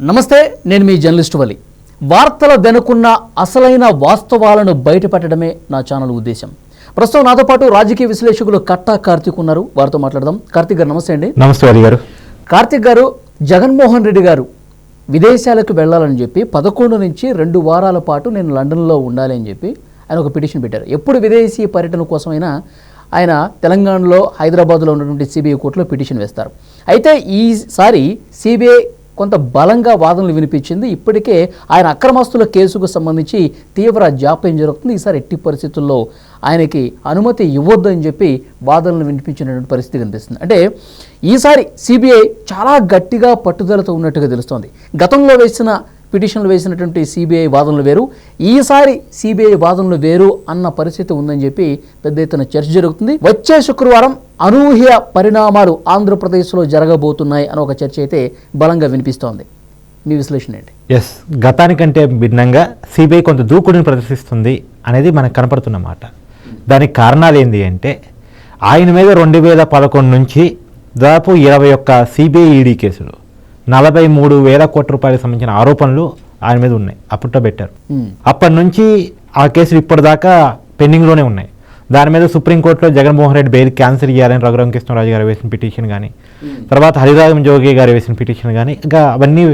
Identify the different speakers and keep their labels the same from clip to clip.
Speaker 1: నమస్తే నేను మీ జర్నలిస్ట్ వలి. వార్తల వెనుకున్న అసలైన వాస్తవాలను బయటపెట్టడమే నా ఛానల్ ఉద్దేశం. ప్రస్తుతం నాతో పాటు రాజకీయ విశ్లేషకులు కట్టా కార్తీక్ ఉన్నారు. వారితో మాట్లాడదాం. కార్తీక్ గారు నమస్తే అండి.
Speaker 2: నమస్తే అలీ గారు.
Speaker 1: కార్తీక్ గారు జగన్మోహన్ రెడ్డి గారు విదేశాలకు వెళ్ళాలని చెప్పి పదకొండు నుంచి రెండు వారాల పాటు నేను లండన్లో ఉండాలి అని చెప్పి ఆయన ఒక పిటిషన్ పెట్టారు. ఎప్పుడు విదేశీ పర్యటన కోసమైనా ఆయన తెలంగాణలో హైదరాబాద్లో ఉన్నటువంటి సిబిఐ కోర్టులో పిటిషన్ వేస్తారు. అయితే ఈసారి సిబిఐ కొంత బలంగా వాదనలు వినిపించింది. ఇప్పటికే ఆయన అక్రమస్తుల కేసుకు సంబంధించి తీవ్ర జాప్యం జరుగుతుంది. ఈసారి ఎట్టి పరిస్థితుల్లో ఆయనకి అనుమతి ఇవ్వద్దు అని చెప్పి వాదనలు వినిపించినటువంటి పరిస్థితి కనిపిస్తుంది. అంటే ఈసారి సిబిఐ చాలా గట్టిగా పట్టుదలతో ఉన్నట్టుగా తెలుస్తోంది. గతంలో వేసిన పిటిషన్లు వేసినటువంటి సిబిఐ వాదనలు వేరు. ఈసారి సిబిఐ వాదనలు వేరు అన్న పరిస్థితి ఉందని చెప్పి పెద్ద ఎత్తున చర్చ జరుగుతుంది. వచ్చే శుక్రవారం అనూహ్య పరిణామాలు ఆంధ్రప్రదేశ్లో జరగబోతున్నాయి అని ఒక చర్చ అయితే బలంగా వినిపిస్తోంది. మీ విశ్లేషణ ఏంటి?
Speaker 2: ఎస్ గతానికంటే భిన్నంగా సిబిఐ కొంత దూకుడిని ప్రదర్శిస్తుంది అనేది మనకు కనపడుతున్న మాట. దానికి కారణాలు ఏంటి అంటే ఆయన మీద రెండు వేల పదకొండు నుంచి దాదాపు ఇరవై ఒక్క సిబిఐ ఈడీ కేసులు నలభై మూడు వేల కోట్ల రూపాయలకు సంబంధించిన ఆరోపణలు ఆయన మీద ఉన్నాయి. అప్పట్లో పెట్టారు. అప్పటి నుంచి ఆ కేసులు ఇప్పటిదాకా పెండింగ్లోనే ఉన్నాయి. దాని మీద సుప్రీంకోర్టులో జగన్మోహన్ రెడ్డి బెయిల్ క్యాన్సిల్ చేయాలని రఘురామ కృష్ణరాజు గారు వేసిన పిటిషన్ కానీ తర్వాత హరిరాజం జోగి గారు వేసిన పిటిషన్ కానీ ఇంకా అవన్నీ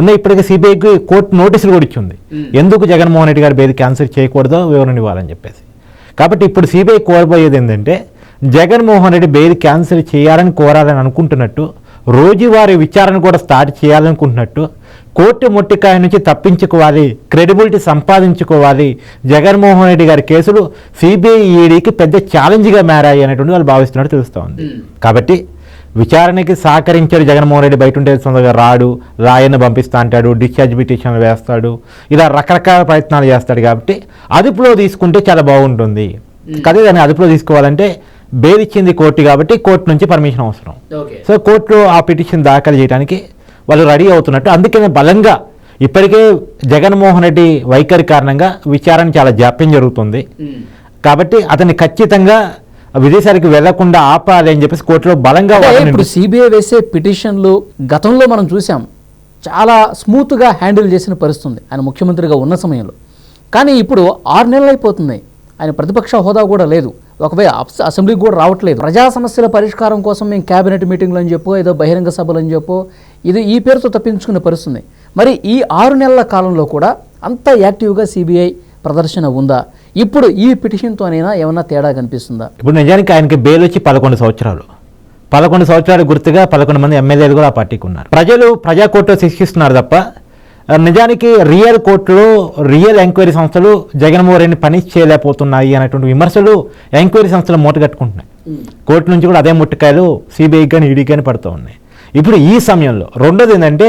Speaker 2: ఉన్నాయి. ఇప్పటికే సిబిఐకి కోర్టు నోటీసులు కూడా ఇచ్చింది. ఎందుకు జగన్మోహన్ రెడ్డి గారు బెయిల్ క్యాన్సిల్ చేయకూడదో వివరణ ఇవ్వాలని చెప్పేసి. కాబట్టి ఇప్పుడు సిబిఐ కోరబోయేది ఏంటంటే జగన్మోహన్ రెడ్డి బెయిల్ క్యాన్సిల్ చేయాలని కోరాలని అనుకుంటున్నట్టు రోజువారీ విచారణ కూడా స్టార్ట్ చేయాలనుకుంటున్నట్టు కోర్టు మొట్టికాయ నుంచి తప్పించుకోవాలి క్రెడిబిలిటీ సంపాదించుకోవాలి జగన్మోహన్ రెడ్డి గారి కేసులు సిబిఐ ఈడీకి పెద్ద ఛాలెంజ్గా మారాయి అనేటువంటి వాళ్ళు భావిస్తున్నట్టు తెలుస్తోంది. కాబట్టి విచారణకి సహకరించాడు జగన్మోహన్ రెడ్డి బయట ఉంటే సొంతంగా రాడు రాయన్న పంపిస్తా అంటాడు డిశ్చార్జ్ పిటిషన్లు వేస్తాడు ఇలా రకరకాల ప్రయత్నాలు చేస్తాడు కాబట్టి అదుపులో తీసుకుంటే చాలా బాగుంటుంది. కదా దాన్ని అదుపులో తీసుకోవాలంటే బెయిల్ ఇచ్చింది కోర్టు కాబట్టి కోర్టు నుంచి పర్మిషన్ అవసరం. సో కోర్టులో ఆ పిటిషన్ దాఖలు చేయడానికి వాళ్ళు రెడీ అవుతున్నట్టు. అందుకనే బలంగా ఇప్పటికే జగన్మోహన్ రెడ్డి వైఖరి కారణంగా విచారణ చాలా జాప్యం జరుగుతుంది. కాబట్టి అతన్ని ఖచ్చితంగా విదేశాలకు వెళ్ళకుండా ఆపాలి అని చెప్పేసి కోర్టులో బలంగా
Speaker 1: ఇప్పుడు సిబిఐ వేసే పిటిషన్లు గతంలో మనం చూసాం. చాలా స్మూత్గా హ్యాండిల్ చేసిన పరిస్థితి ఉంది ఆయన ముఖ్యమంత్రిగా ఉన్న సమయంలో. కానీ ఇప్పుడు ఆరు నెలలు అయిపోతున్నాయి. ఆయన ప్రతిపక్ష హోదా కూడా లేదు. ఒకవేళ అసెంబ్లీకి కూడా రావట్లేదు. ప్రజా సమస్యల పరిష్కారం కోసం మేము క్యాబినెట్ మీటింగ్లు అని చెప్పో ఏదో బహిరంగ సభలు అని చెప్పో ఇది ఈ పేరుతో తప్పించుకునే పరిస్థితుంది. మరి ఈ ఆరు నెలల కాలంలో కూడా అంత యాక్టివ్గా సిబిఐ ప్రదర్శన ఉందా? ఇప్పుడు ఈ పిటిషన్తోనైనా ఏమన్నా తేడా కనిపిస్తుందా?
Speaker 2: ఇప్పుడు నిజానికి ఆయనకి బెయిల్ వచ్చి పదకొండు సంవత్సరాలు. పదకొండు సంవత్సరాలు గుర్తుగా పదకొండు మంది ఎమ్మెల్యేలు కూడా ఆ పార్టీకి ఉన్నారు. ప్రజలు ప్రజాకోర్టులో శిక్షిస్తున్నారు తప్ప నిజానికి రియల్ కోర్టులో రియల్ ఎంక్వైరీ సంస్థలు జగన్మోహన్ రెడ్డిని పనిష్ చేయలేకపోతున్నాయి అనేటువంటి విమర్శలు ఎంక్వైరీ సంస్థలు మూటగట్టుకుంటున్నాయి కోర్టు నుంచి కూడా అదే ముట్టకాయలు సిబిఐ కానీ ఈడీ కానీ పడుతూ ఉన్నాయి. ఇప్పుడు ఈ సమయంలో రెండోది ఏంటంటే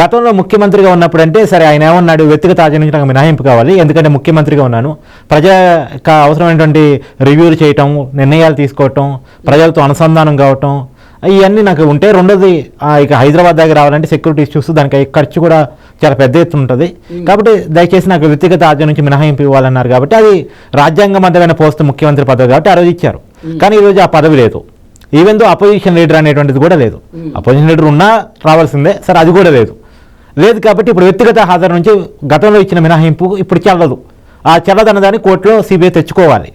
Speaker 2: గతంలో ముఖ్యమంత్రిగా ఉన్నప్పుడు అంటే సరే ఆయన ఏమన్నాడు వ్యక్తిగత ఆచరణ నుంచి నాకు మినహాయింపు కావాలి ఎందుకంటే ముఖ్యమంత్రిగా ఉన్నాను. ప్రజాకు అవసరమైనటువంటి రివ్యూలు చేయటం నిర్ణయాలు తీసుకోవటం ప్రజలతో అనుసంధానం కావటం ఇవన్నీ నాకు ఉంటే రెండోది ఇక హైదరాబాద్ దగ్గర రావాలంటే సెక్యూరిటీ ఇష్యూస్ దానికి ఖర్చు కూడా చాలా పెద్ద ఎత్తున ఉంటుంది. కాబట్టి దయచేసి నాకు వ్యక్తిగత ఆచరణ నుంచి మినహాయింపు ఇవ్వాలన్నారు కాబట్టి అది రాజ్యాంగబద్ధమైన పోస్ట్ ముఖ్యమంత్రి పదవి కాబట్టి ఆ రోజు ఇచ్చారు. కానీ ఈరోజు ఆ పదవి లేదు. ఈవెన్ దో అపోజిషన్ లీడర్ అనేటువంటిది కూడా లేదు. అపోజిషన్ లీడర్ ఉన్నా రావాల్సిందే సరే అది కూడా లేదు. లేదు కాబట్టి ఇప్పుడు వ్యక్తిగత హాజరు నుంచి గతంలో ఇచ్చిన మినహాయింపు ఇప్పుడు చెల్లదు. ఆ చెల్లదన్న దాన్ని కోర్టులో సిబిఐ తెచ్చుకోవాలి.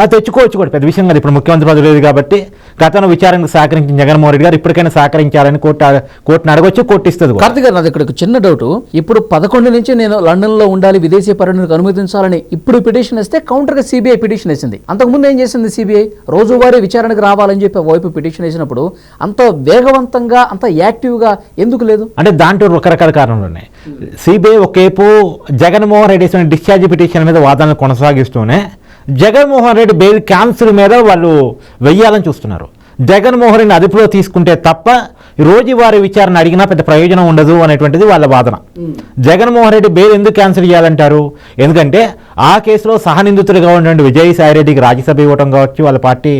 Speaker 2: ఆ తెచ్చుకోవచ్చు కూడా. పెద్ద విషయం కాదు. ఇప్పుడు ముఖ్యమంత్రి పదవి లేదు కాబట్టి గతంలో విచారణకు సహకరించిన జగన్మోహన్ రెడ్డి గారు ఇప్పటికైనా సహకరించాలని కోర్టు కోర్టును అడగొచ్చు కోర్టు ఇస్తుంది.
Speaker 1: కార్తిక్ గారు నాది ఇక్కడ చిన్న డౌట్. ఇప్పుడు పదకొండు నుంచి నేను లండన్లో ఉండాలి విదేశీ పర్యటనకు అనుమతించాలని ఇప్పుడు పిటిషన్ వేస్తే కౌంటర్గా సిబిఐ పిటిషన్ వేసింది. అంతకుముందు ఏం చేసింది సిబిఐ రోజువారీ విచారణకు రావాలని చెప్పి వైపు పిటిషన్ వేసినప్పుడు అంత వేగవంతంగా అంత యాక్టివ్గా ఎందుకు లేదు?
Speaker 2: అంటే దాంట్లో రకరకాల కారణాలు ఉన్నాయి. సిబిఐ ఒకేపు జగన్మోహన్ రెడ్డి డిశ్చార్జ్ పిటిషన్ మీద వాదనలు కొనసాగిస్తూనే జగన్మోహన్ రెడ్డి బెయిల్ క్యాన్సిల్ మీద వాళ్ళు వెయ్యాలని చూస్తున్నారు. జగన్మోహన్ రెడ్డిని అదుపులో తీసుకుంటే తప్ప రోజువారీ విచారణ అడిగినా పెద్ద ప్రయోజనం ఉండదు అనేటువంటిది వాళ్ళ వాదన. జగన్మోహన్ రెడ్డి బెయిల్ ఎందుకు క్యాన్సిల్ చేయాలంటారు? ఎందుకంటే ఆ కేసులో సహనిందితులుగా ఉన్నటువంటి విజయసాయి రెడ్డికి రాజ్యసభ ఇవ్వటం కావచ్చు వాళ్ళ party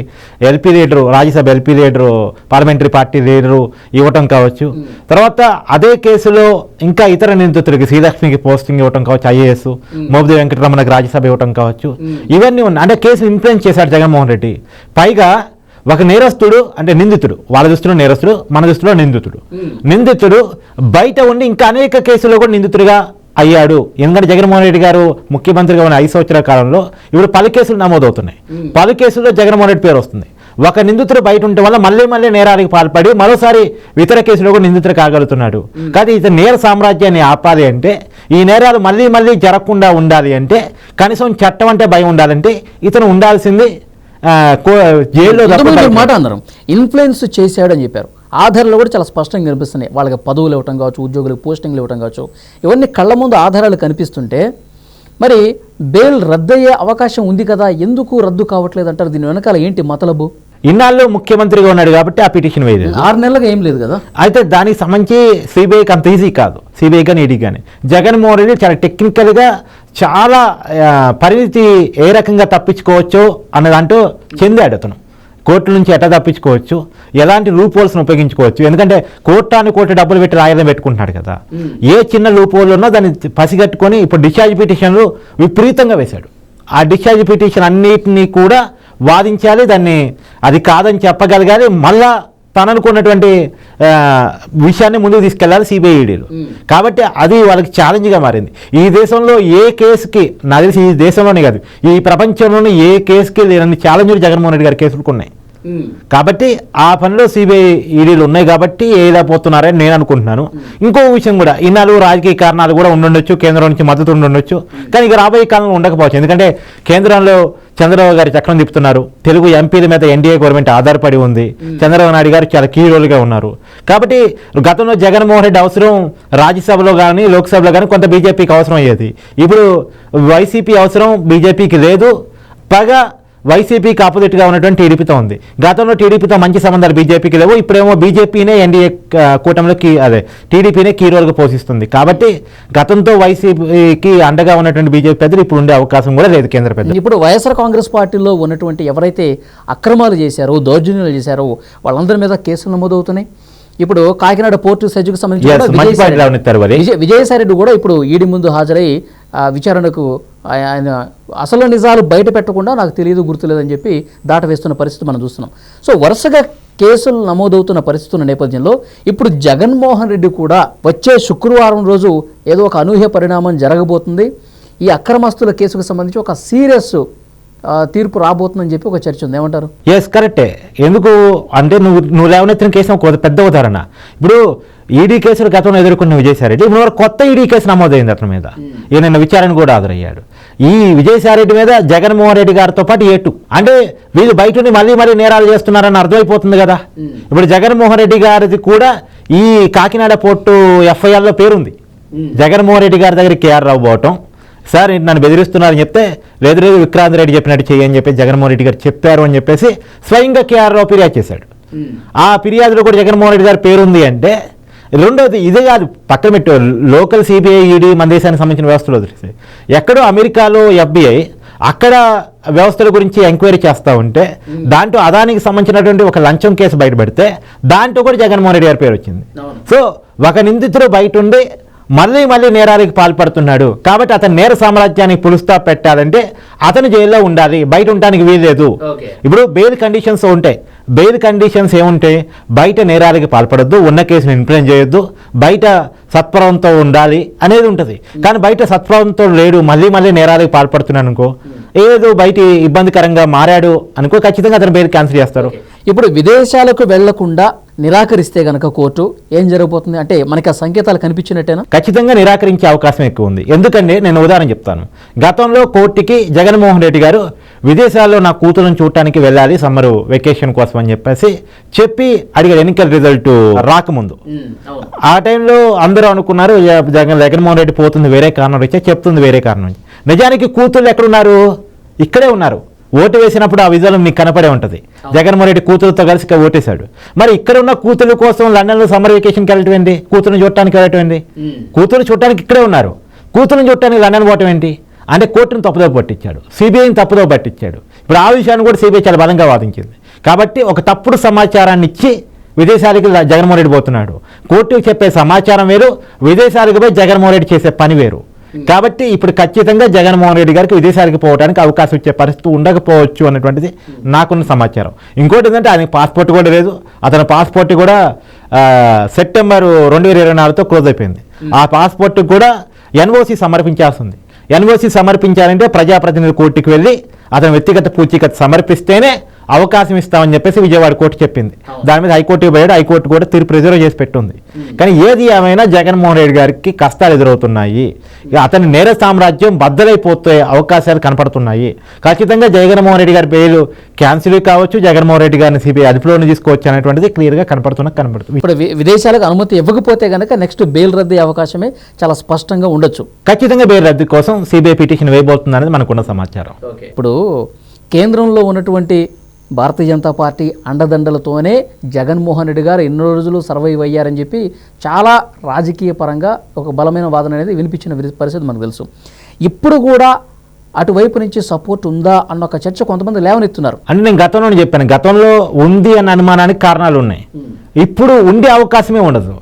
Speaker 2: LP leader Rajya Sabha LP leader parliamentary party leader ఇవ్వటం కావచ్చు. తర్వాత అదే కేసులో ఇంకా ఇతర నిందితులకి శ్రీలక్ష్మికి పోస్టింగ్ ఇవ్వటం కావచ్చు ఐఏఎస్ మోబుది వెంకటరమణకి రాజ్యసభ ఇవ్వటం కావచ్చు. ఇవన్నీ ఉన్నాయి అంటే కేసు ఇన్ఫ్లుయెన్స్ చేశాడు జగన్మోహన్ రెడ్డి. పైగా ఒక నేరస్తుడు అంటే నిందితుడు. వాళ్ళ దృష్టిలో నేరస్తుడు మన దృష్టిలో నిందితుడు. నిందితుడు బయట ఉండి ఇంకా అనేక కేసుల్లో కూడా నిందితుడిగా అయ్యాడు. ఎందుకంటే జగన్మోహన్ రెడ్డి గారు ముఖ్యమంత్రిగా ఉన్న ఐదు సంవత్సరాల కాలంలో ఇప్పుడు పలు కేసులు నమోదవుతున్నాయి. పలు కేసుల్లో జగన్మోహన్ రెడ్డి పేరు వస్తుంది. ఒక నిందితుడు బయట ఉండటం వల్ల మళ్ళీ మళ్ళీ నేరానికి పాల్పడి మరోసారి ఇతర కేసులో కూడా నిందితుడు కాగలుగుతున్నాడు. కానీ ఇతను నేర సామ్రాజ్యాన్ని ఆపాలి అంటే ఈ నేరాలు మళ్ళీ మళ్ళీ జరగకుండా ఉండాలి అంటే కనీసం చట్టం అంటే భయం ఉండాలంటే ఇతను ఉండాల్సింది జైల్లో
Speaker 1: మాట అన్నారు. ఇన్ఫ్లుయెన్స్ చేశాడని చెప్పారు. ఆధారాలు కూడా చాలా స్పష్టంగా కనిపిస్తున్నాయి. వాళ్ళకి పదవులు ఇవ్వటం కావచ్చు ఉద్యోగులకు పోస్టింగ్లు ఇవ్వటం కావచ్చు. ఇవన్నీ కళ్ళ ముందు ఆధారాలు కనిపిస్తుంటే మరి బెయిల్ రద్దయ్యే అవకాశం ఉంది కదా ఎందుకు రద్దు కావట్లేదు అంటారు? దీని వెనకాల ఏంటి మతలబు?
Speaker 2: ఇన్నాళ్ళు ముఖ్యమంత్రిగా ఉన్నాడు కాబట్టి ఆ పిటిషన్ వేయలేదు.
Speaker 1: ఆరు నెలలుగా ఏం లేదు కదా?
Speaker 2: అయితే దానికి సంబంధించి సిబిఐకి అంత ఈజీ కాదు. సిబిఐ కానీ ఈడీ కానీ జగన్మోహన్ రెడ్డి చాలా టెక్నికల్గా చాలా ఆ, పరిణితి ఏ రకంగా తప్పించుకోవచ్చు అన్న దాంట్లో చెందాడు అతను కోర్టు నుంచి ఎట్లా తప్పించుకోవచ్చు ఎలాంటి లూప్ హోల్స్ని ఉపయోగించుకోవచ్చు. ఎందుకంటే కోర్టాన్ని కోర్టు డబ్బులు పెట్టి రాయడం పెట్టుకుంటున్నాడు కదా. ఏ చిన్న లూప్ హోల్ ఉన్నా దాన్ని పసిగట్టుకొని ఇప్పుడు డిశ్చార్జ్ పిటిషన్లు విపరీతంగా వేశాడు. ఆ డిశ్చార్జ్ పిటిషన్ అన్నిటినీ కూడా వాదించాలి దాన్ని అది కాదని చెప్పగలగాలి. మళ్ళా తను అనుకున్నటువంటి ఆ, విషయాన్ని ముందుకు తీసుకెళ్ళాలి సిబిఐడిలో కాబట్టి అది వాళ్ళకి ఛాలెంజ్గా మారింది. ఈ దేశంలో ఏ కేసుకి నాకు తెలిసి ఈ దేశంలోనే కాదు ఈ ప్రపంచంలోనే ఏ కేసుకి లేనన్ని ఛాలెంజ్లు జగన్మోహన్ రెడ్డి గారి కేసులకు ఉన్నాయి. కాబట్టి ఆ పనిలో సిబిఐ ఈడీలు ఉన్నాయి కాబట్టి ఏదైపోతున్నారని నేను అనుకుంటున్నాను. ఇంకో విషయం కూడా ఇన్నాళ్ళు రాజకీయ కారణాలు కూడా ఉండుండొచ్చు కేంద్రం నుంచి మద్దతు ఉండుండొచ్చు. కానీ ఇక రాబోయే కాలంలో ఉండకపోవచ్చు. ఎందుకంటే కేంద్రంలో చంద్రబాబు గారు చక్రం తిప్పుతున్నారు. తెలుగు ఎంపీల మీద ఎన్డీఏ గవర్నమెంట్ ఆధారపడి ఉంది. చంద్రబాబు నాయుడు గారు చాలా కీ రోల్గా ఉన్నారు. కాబట్టి గతంలో జగన్మోహన్ రెడ్డి అవసరం రాజ్యసభలో కానీ లోక్సభలో కానీ కొంత బీజేపీకి అవసరం అయ్యేది. ఇప్పుడు వైసీపీ అవసరం బీజేపీకి లేదు. పైగా వైసీపీకి ఆపోజిట్గా ఉన్నటువంటి టీడీపీతో ఉంది. గతంలో టీడీపీతో మంచి సంబంధాలు బీజేపీకి లేవు. ఇప్పుడేమో బీజేపీనే ఎన్డీఏ కూటమిలో కీ అదే టీడీపీనే కీ రోల్గా పోషిస్తుంది. కాబట్టి గతంతో వైసీపీకి అండగా ఉన్నటువంటి బీజేపీ పెద్దలు ఇప్పుడు ఉండే అవకాశం కూడా లేదు కేంద్ర పెద్దలు.
Speaker 1: ఇప్పుడు వైఎస్ఆర్ కాంగ్రెస్ పార్టీలో ఉన్నటువంటి ఎవరైతే అక్రమాలు చేశారో దౌర్జన్యాలు చేశారో వాళ్ళందరి మీద కేసులు నమోదవుతున్నాయి. ఇప్పుడు కాకినాడ పోర్టు సజ్జుకు సంబంధించి కూడా విజయసాయి రెడ్డి కూడా ఇప్పుడు ఈడి ముందు హాజరై ఆ, విచారణకు ఆయ- ఆయన అసలు నిజాలు బయట పెట్టకుండా నాకు తెలియదు గుర్తులేదని చెప్పి దాట వేస్తున్న పరిస్థితి మనం చూస్తున్నాం. సో వరుసగా కేసులు నమోదవుతున్న పరిస్థితి ఉన్న నేపథ్యంలో ఇప్పుడు జగన్మోహన్ రెడ్డి కూడా వచ్చే శుక్రవారం రోజు ఏదో ఒక అనూహ్య పరిణామం జరగబోతుంది. ఈ అక్రమస్తుల కేసుకు సంబంధించి ఒక సీరియస్ తీర్పు రాబోతుందని చెప్పి ఒక చర్చ ఉంది. ఏమంటారు? ఏమంటారు
Speaker 2: కరెక్టే ఎందుకు? అంటే నువ్వు నువ్వు లేవనెత్తిన కేసు ఒక పెద్ద ఉదాహరణ. ఇప్పుడు ఈడీ కేసులు గతంలో ఎదుర్కొన్న విజయసాయిరెడ్డి ఇప్పుడు వరకు కొత్త ఈడీ కేసు నమోదైంది అతని మీద. ఈయన విచారణ కూడా హాజరయ్యాడు. ఈ విజయసాయిరెడ్డి మీద జగన్మోహన్ రెడ్డి గారితో పాటు ఏటు. అంటే వీళ్ళు బయట ఉండి మళ్ళీ మళ్ళీ నేరాలు చేస్తున్నారని అర్థమైపోతుంది కదా. ఇప్పుడు జగన్మోహన్ రెడ్డి గారిది కూడా ఈ కాకినాడ పోర్టు ఎఫ్ఐఆర్లో పేరుంది. జగన్మోహన్ రెడ్డి గారి దగ్గర కేఆర్ రావు పోవటం. సార్ నన్ను బెదిరిస్తున్నారని చెప్తే లేదు లేదు విక్రాంత్ రెడ్డి చెప్పినట్టు చేయని చెప్పి జగన్మోహన్ రెడ్డి గారు చెప్పారు అని చెప్పేసి స్వయంగా కేఆర్ రావు ఫిర్యాదు చేశాడు. ఆ ఫిర్యాదులో కూడా జగన్మోహన్ రెడ్డి గారి పేరుంది అంటే రెండోది ఇదే కాదు పక్కన పెట్టు లోకల్ సిబిఐ ఈడీ మన దేశానికి సంబంధించిన వ్యవస్థలు వదిలేసి. ఎక్కడో అమెరికాలో ఎఫ్బిఐ అక్కడ వ్యవస్థల గురించి ఎంక్వైరీ చేస్తూ ఉంటే దాంట్లో అదానికి సంబంధించినటువంటి ఒక లంచం కేసు బయటపెడితే దాంట్లో కూడా జగన్మోహన్ రెడ్డి గారి పేరు వచ్చింది. సో ఒక నిందితుడు బయట ఉండి మళ్ళీ మళ్ళీ నేరాలకు పాల్పడుతున్నాడు. కాబట్టి అతను నేర సామ్రాజ్యానికి పులుస్తా పెట్టాలంటే అతను జైల్లో ఉండాలి బయట ఉండడానికి వీల్లేదు. ఇప్పుడు బెయిల్ కండిషన్స్ ఉంటాయి. బెయిల్ కండిషన్స్ ఏముంటాయి బయట నేరాలకు పాల్పడొద్దు ఉన్న కేసును ఇంప్లైన్ చేయొద్దు బయట సత్ప్రవంతో ఉండాలి అనేది ఉంటుంది. కానీ బయట సత్ప్రవంతో లేడు మళ్ళీ మళ్ళీ నేరాలకు పాల్పడుతున్నాను అనుకో ఏదో బయట ఇబ్బందికరంగా మారాడు అనుకో ఖచ్చితంగా అతను బెయిల్ క్యాన్సిల్ చేస్తారు.
Speaker 1: ఇప్పుడు విదేశాలకు వెళ్ళకుండా నిరాకరిస్తే గనక కోర్టు ఏం జరగబోతుంది? అంటే మనకి ఆ సంకేతాలు కనిపించినట్టేనా?
Speaker 2: ఖచ్చితంగా నిరాకరించే అవకాశం ఎక్కువ ఉంది. ఎందుకంటే నేను ఉదాహరణ చెప్తాను. గతంలో కోర్టుకి జగన్మోహన్ రెడ్డి గారు విదేశాల్లో నా కూతురుని చూడటానికి వెళ్ళాలి సమ్మరు వెకేషన్ కోసం అని చెప్పేసి చెప్పి అడిగారు. ఎన్నికల రిజల్ట్ రాకముందు. ఆ టైంలో అందరూ అనుకున్నారు "జ- జగన్ జగన్మోహన్ రెడ్డి పోతుంది వేరే కారణం వచ్చే చెప్తుంది వేరే కారణం నిజానికి కూతుళ్ళు ఎక్కడున్నారు ఇక్కడే ఉన్నారు. ఓటు వేసినప్పుడు ఆ విజయం మీకు కనపడే ఉంటుంది. జగన్మోహన్ రెడ్డి కూతురుతో కలిసి ఓటేశాడు. మరి ఇక్కడ ఉన్న కూతురు కోసం లండన్లో సమ్మర్ వెకేషన్కి వెళ్ళటం ఏంటి? కూతురుని చూడటానికి వెళ్ళటం ఏంటి? కూతురు చూడటానికి ఇక్కడే ఉన్నారు. కూతురుని చూడటానికి లండన్ పోవటం ఏంటి? అంటే కోర్టును తప్పుదో పట్టించాడు. సిబిఐని తప్పుదో పట్టించాడు. ఇప్పుడు ఆ విషయాన్ని కూడా సిబిఐ చాలా బలంగా వాదించింది. కాబట్టి ఒక తప్పుడు సమాచారాన్ని ఇచ్చి విదేశాలకు జగన్మోహన్ రెడ్డి పోతున్నాడు. కోర్టుకు చెప్పే సమాచారం వేరు విదేశాలకు పోయి జగన్మోహన్ రెడ్డి చేసే పని వేరు. కాబట్టి ఇప్పుడు ఖచ్చితంగా జగన్మోహన్ రెడ్డి గారికి విదేశాలకు పోవడానికి అవకాశం ఇచ్చే పరిస్థితి ఉండకపోవచ్చు అన్నటువంటిది నాకున్న సమాచారం. ఇంకోటి ఏంటంటే ఆయన పాస్పోర్ట్ కూడా లేదు. అతని పాస్పోర్ట్ కూడా సెప్టెంబర్ రెండు వేల ఇరవై నాలుగుతో క్లోజ్ అయిపోయింది. ఆ పాస్పోర్ట్ కూడా ఎన్ఓసి సమర్పించాల్సింది. ఎన్ఓసి సమర్పించాలంటే ప్రజాప్రతినిధి కోర్టుకి వెళ్ళి అతని వ్యక్తిగత పూచీకత్తు సమర్పిస్తేనే అవకాశం ఇస్తామని చెప్పేసి విజయవాడ కోర్టు చెప్పింది. దాని మీద హైకోర్టుకి పోయాడు. హైకోర్టు కూడా తీర్పు రిజర్వ్ చేసి పెట్టుంది. కానీ ఏది ఏమైనా జగన్మోహన్ రెడ్డి గారికి కష్టాలు ఎదురవుతున్నాయి. ఇక అతని నేర సామ్రాజ్యం బద్దలైపోతే అవకాశాలు కనపడుతున్నాయి. ఖచ్చితంగా జగన్మోహన్ రెడ్డి గారి పేరు క్యాన్సిల్ కావచ్చు. జగన్మోహన్ రెడ్డి గారిని సిబిఐ అదుపులోకి తీసుకోవచ్చు అనేటువంటిది క్లియర్గా కనపడుతున్న కనపడుతుంది
Speaker 1: ఇప్పుడు విదేశాలకు అనుమతి ఇవ్వకపోతే కనుక నెక్స్ట్ బెయిల్ రద్దు అవకాశమే చాలా స్పష్టంగా ఉండొచ్చు.
Speaker 2: ఖచ్చితంగా బెయిల్ రద్దు కోసం సిబిఐ పిటిషన్ వేయబోతుంది అనేది మనకున్న సమాచారం.
Speaker 1: ఇప్పుడు కేంద్రంలో ఉన్నటువంటి భారతీయ జనతా పార్టీ అండదండలతోనే జగన్మోహన్ రెడ్డి గారు ఎన్నో రోజులు సర్వైవ్ అయ్యారని చెప్పి చాలా రాజకీయ పరంగా ఒక బలమైన వాదన అనేది వినిపించిన పరిస్థితి మనకు తెలుసు. ఇప్పుడు కూడా అటువైపు నుంచి సపోర్ట్ ఉందా అన్న ఒక చర్చ కొంతమంది లేవనెత్తున్నారు.
Speaker 2: అంటే నేను గతంలోనే చెప్పాను గతంలో ఉంది అన్న అనుమానానికి కారణాలు ఉన్నాయి. ఇప్పుడు ఉండే అవకాశమే ఉండదు.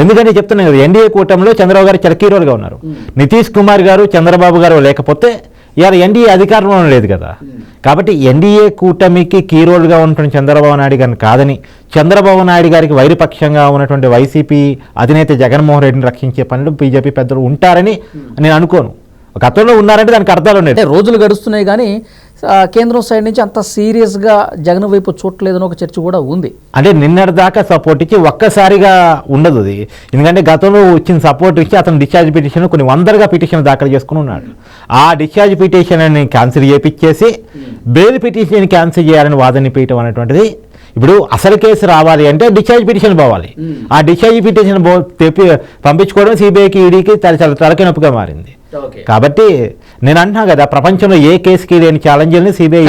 Speaker 2: ఎందుకంటే చెప్తున్నాను కదా ఎన్డీఏ కూటమిలో చంద్రబాబు గారు చాలా key role గా ఉన్నారు నితీష్ కుమార్ గారు చంద్రబాబు గారు లేకపోతే ఇవాళ ఎన్డీఏ అధికారంలో లేదు కదా. కాబట్టి ఎన్డీఏ కూటమికి కీ రోల్గా ఉంటున్న చంద్రబాబు నాయుడు గారిని కాదని చంద్రబాబు నాయుడు గారికి వైరుపక్షంగా ఉన్నటువంటి వైసీపీ అధినేత జగన్మోహన్ రెడ్డిని రక్షించే పనులు బీజేపీ పెద్దలు ఉంటారని నేను అనుకోను. గతంలో ఉన్నారంటే దానికి అర్థాలు ఉన్నాయి.
Speaker 1: రోజులు గడుస్తున్నాయి కానీ కేంద్రం సైడ్ నుంచి అంత సీరియస్గా జగన్ వైపు చూడలేదని ఒక చర్చ కూడా ఉంది.
Speaker 2: అంటే నిన్నటి దాకా సపోర్ట్ ఇచ్చి ఒక్కసారిగా ఉండదు అది. ఎందుకంటే గతంలో వచ్చిన సపోర్ట్ ఇచ్చి అతను డిశ్చార్జ్ పిటిషన్ కొన్ని వందలుగా పిటిషన్ దాఖలు చేసుకుని ఉన్నాడు. ఆ డిశ్చార్జ్ పిటిషన్ అని క్యాన్సిల్ చేపించేసి బెయిల్ పిటిషన్ క్యాన్సిల్ చేయాలని వాదన పీయటం అనేటువంటిది ఇప్పుడు అసలు కేసు రావాలి అంటే డిశ్చార్జ్ పిటిషన్ పోవాలి. ఆ డిశ్చార్జ్ పిటిషన్ తెప్పి పంపించుకోవడం సిబిఐకి ఈడీకి తల చాలా తలకి నొప్పిగా మారింది. కాబట్టి నేను అంటున్నా కదా ప్రపంచంలో ఏ కేసుకి లేని ఛాలెంజ్ని సిబిఐ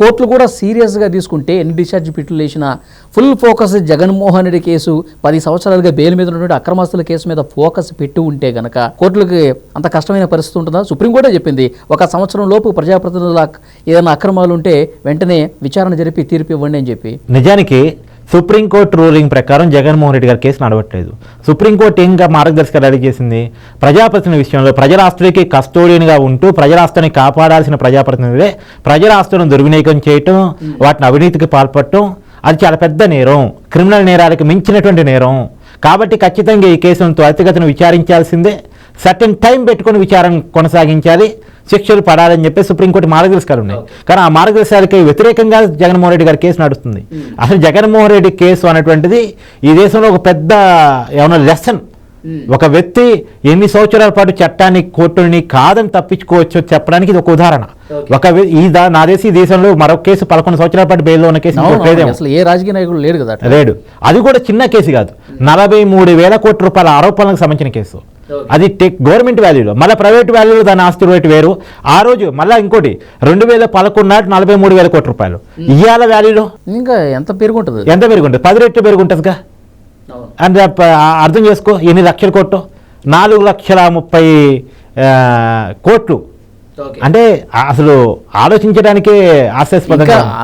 Speaker 1: కోర్టులు కూడా సీరియస్గా తీసుకుంటే ఎన్ని డిశ్చార్జ్ పిట్లు వేసిన full focus Jaganmohan Reddy case పది సంవత్సరాలుగా బెయిల్ మీద ఉన్నటువంటి అక్రమాస్తుల కేసు మీద ఫోకస్ పెట్టి ఉంటే గనక కోర్టులకి అంత కష్టమైన పరిస్థితి ఉంటుందా? సుప్రీంకోర్టే చెప్పింది ఒక సంవత్సరం లోపు ప్రజాప్రతినిధుల ఏదైనా అక్రమాలు ఉంటే వెంటనే విచారణ జరిపి తీర్పు ఇవ్వండి అని చెప్పి.
Speaker 2: నిజానికి సుప్రీంకోర్టు రూలింగ్ ప్రకారం జగన్మోహన్ రెడ్డి గారి కేసు నడవట్లేదు. సుప్రీంకోర్టు ఇంకా మార్గదర్శకాలు రెడీ చేసింది? ప్రజాప్రతినిధి విషయంలో ప్రజల ఆస్తులకి కస్టోడియన్గా ఉంటూ ప్రజల ఆస్తుని కాపాడాల్సిన ప్రజాప్రతినిధులే ప్రజల ఆస్తులను దుర్వినియోగం చేయటం వాటిని అవినీతికి పాల్పడటం అది చాలా పెద్ద నేరం. క్రిమినల్ నేరాలకు మించినటువంటి నేరం. కాబట్టి ఖచ్చితంగా ఈ కేసును త్వరితగతిన విచారించాల్సిందే. సర్టెన్ టైం పెట్టుకొని విచారణ కొనసాగించాలి. శిక్షలు పడాలని చెప్పి సుప్రీంకోర్టు మార్గదర్శకాలు ఉన్నాయి. కానీ ఆ మార్గదర్శకాలకి వ్యతిరేకంగా జగన్మోహన్ రెడ్డి గారి కేసు నడుస్తుంది. అసలు జగన్మోహన్ రెడ్డి కేసు అనేటువంటిది ఈ దేశంలో ఒక పెద్ద ఏమన్నా లెసన్ ఒక వ్యక్తి ఎన్ని సంవత్సరాల పాటు చట్టాన్ని కోర్టుని కాదని తప్పించుకోవచ్చు చెప్పడానికి ఇది ఒక ఉదాహరణ. ఒక ఈ దా- నా దేశం ఈ దేశంలో మరొక కేసు పదకొండు సంవత్సరాల పాటు బెయిల్లో ఉన్న కేసు.
Speaker 1: అసలు ఏ రాజకీయ నాయకుడు లేడు కదా.
Speaker 2: లేడు. అది కూడా చిన్న కేసు కాదు. నలభై మూడు వేల కోట్ల రూపాయల ఆరోపణలకు సంబంధించిన కేసు. అది టెక్ గవర్నమెంట్ వాల్యూలో. మళ్ళీ ప్రైవేట్ వాల్యూలో దాని ఆస్తి రేటు వేరు. ఆ రోజు మళ్ళీ ఇంకోటి రెండు వేల పదకొండు నాటి నలభై మూడు వేల కోట్ల రూపాయలు. ఇవాళ వాల్యూలో?
Speaker 1: ఇంకా ఎంత పెరుగుంటుంది?
Speaker 2: ఎంత పెరుగుంటుంది? పది రెట్లు పెరుగుంటుందిగా. ప- అర్థం చేసుకో ఎన్ని లక్షల కోట్లు? నాలుగు లక్షల ముప్పై కోట్లు. అంటే అసలు ఆలోచించడానికే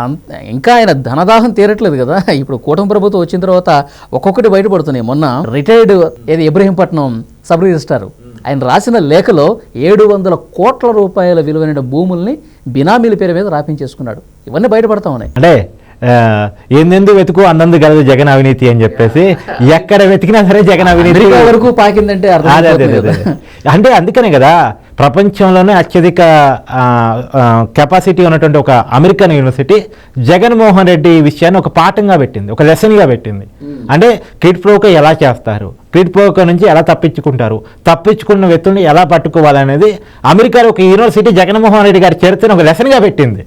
Speaker 1: అంత- ఇంకా ఆయన ధనదాహం తీరట్లేదు కదా. ఇప్పుడు కూటమి ప్రభుత్వం వచ్చిన తర్వాత ఒక్కొక్కటి బయటపడుతున్నాయి. మొన్న రిటైర్డ్ ఏది ఇబ్రహీంపట్నం సబ్ రిజిస్టార్ ఆయన రాసిన లేఖలో ఏడు వందల కోట్ల రూపాయల విలువైన భూముల్ని బినామీల పేరు మీద రాపించేసుకున్నాడు. ఇవన్నీ బయటపడతా ఉన్నాయి.
Speaker 2: అంటే ఏందెందు వెతుకు అందందు గలదు జగన్ అవినీతి అని చెప్పేసి ఎక్కడ వెతికినా సరే జగన్ అవినీతి.
Speaker 1: వరకు పాకిందంటే.
Speaker 2: అంటే అందుకనే కదా ప్రపంచంలోనే అత్యధిక కెపాసిటీ ఉన్నటువంటి ఒక అమెరికన్ యూనివర్సిటీ జగన్మోహన్ రెడ్డి విషయాన్ని ఒక పాఠంగా పెట్టింది ఒక లెసన్గా పెట్టింది. అంటే కిడ్ ప్రోకో ఎలా చేస్తారు? కిడ్ ప్రోకో నుంచి ఎలా తప్పించుకుంటారు? తప్పించుకున్న వ్యక్తుల్ని ఎలా పట్టుకోవాలనేది అమెరికాలో ఒక యూనివర్సిటీ జగన్మోహన్ రెడ్డి గారి చరిత్రను ఒక లెసన్గా పెట్టింది.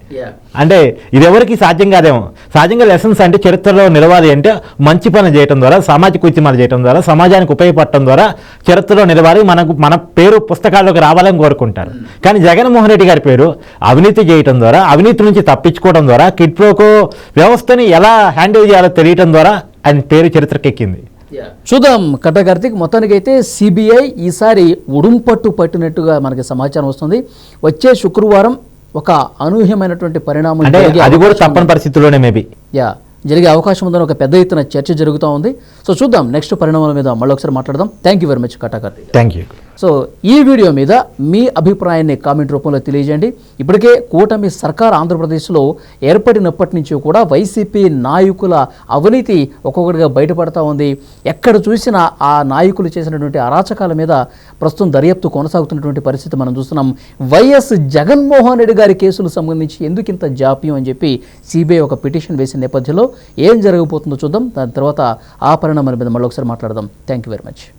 Speaker 2: అంటే ఇది ఎవరికి సాధ్యం కాదేమో? సహజంగా లెసన్స్ అంటే చరిత్రలో నిలవాలి అంటే మంచి పని చేయడం ద్వారా సామాజిక ఉద్యమాలు చేయడం ద్వారా సమాజానికి ఉపయోగపడటం ద్వారా చరిత్రలో నిలవాలి మనకు మన పేరు పుస్తకాల్లోకి రావాలని కోరుకుంటారు. కానీ జగన్మోహన్ రెడ్డి గారి పేరు అవినీతి చేయటం ద్వారా అవినీతి నుంచి తప్పించుకోవడం ద్వారా కిడ్ ప్రోకో వ్యవస్థని ఎలా హ్యాండిల్ చేయాలో తెలియటం ద్వారా ఆయన పేరు చరిత్రకెక్కింది.
Speaker 1: చూద్దాం. కట్ట కార్తీక్ మొత్తానికైతే సిబిఐ ఈసారి ఉడుంపట్టు పట్టినట్టుగా మనకి సమాచారం వస్తుంది. వచ్చే శుక్రవారం ఒక అనూహ్యమైనటువంటి పరిణామం
Speaker 2: అది కూడా తప్పని పరిస్థితుల్లోనే మేబీ.
Speaker 1: యా జరిగే అవకాశం ఉందని ఒక పెద్ద ఎత్తున చర్చ జరుగుతూ ఉంది. సో చూద్దాం. నెక్స్ట్ పరిణామాల మీద మళ్ళీ ఒకసారి మాట్లాడదాం. Thank you very much Katta Karthik.
Speaker 2: Thank you
Speaker 1: so ఈ వీడియో మీద మీ అభిప్రాయాన్ని కామెంట్ రూపంలో తెలియజేయండి. ఇప్పటికే కూటమి సర్కార్ ఆంధ్రప్రదేశ్లో ఏర్పడినప్పటి నుంచి కూడా వైసీపీ నాయకుల అవినీతి ఒక్కొక్కటిగా బయటపడతా ఉంది. ఎక్కడ చూసినా ఆ నాయకులు చేసినటువంటి అరాచకాల మీద ప్రస్తుతం దర్యాప్తు కొనసాగుతున్నటువంటి పరిస్థితి మనం చూస్తున్నాం. వైఎస్ జగన్మోహన్ రెడ్డి గారి కేసులు సంబంధించి ఎందుకు ఇంత జాప్యం అని చెప్పి సిబిఐ ఒక పిటిషన్ వేసిన నేపథ్యంలో ఏం జరగబోతుందో చూద్దాం. దాని తర్వాత ఆ పరిణామాల మీద మళ్ళీ ఒకసారి మాట్లాడదాం. Thank you very much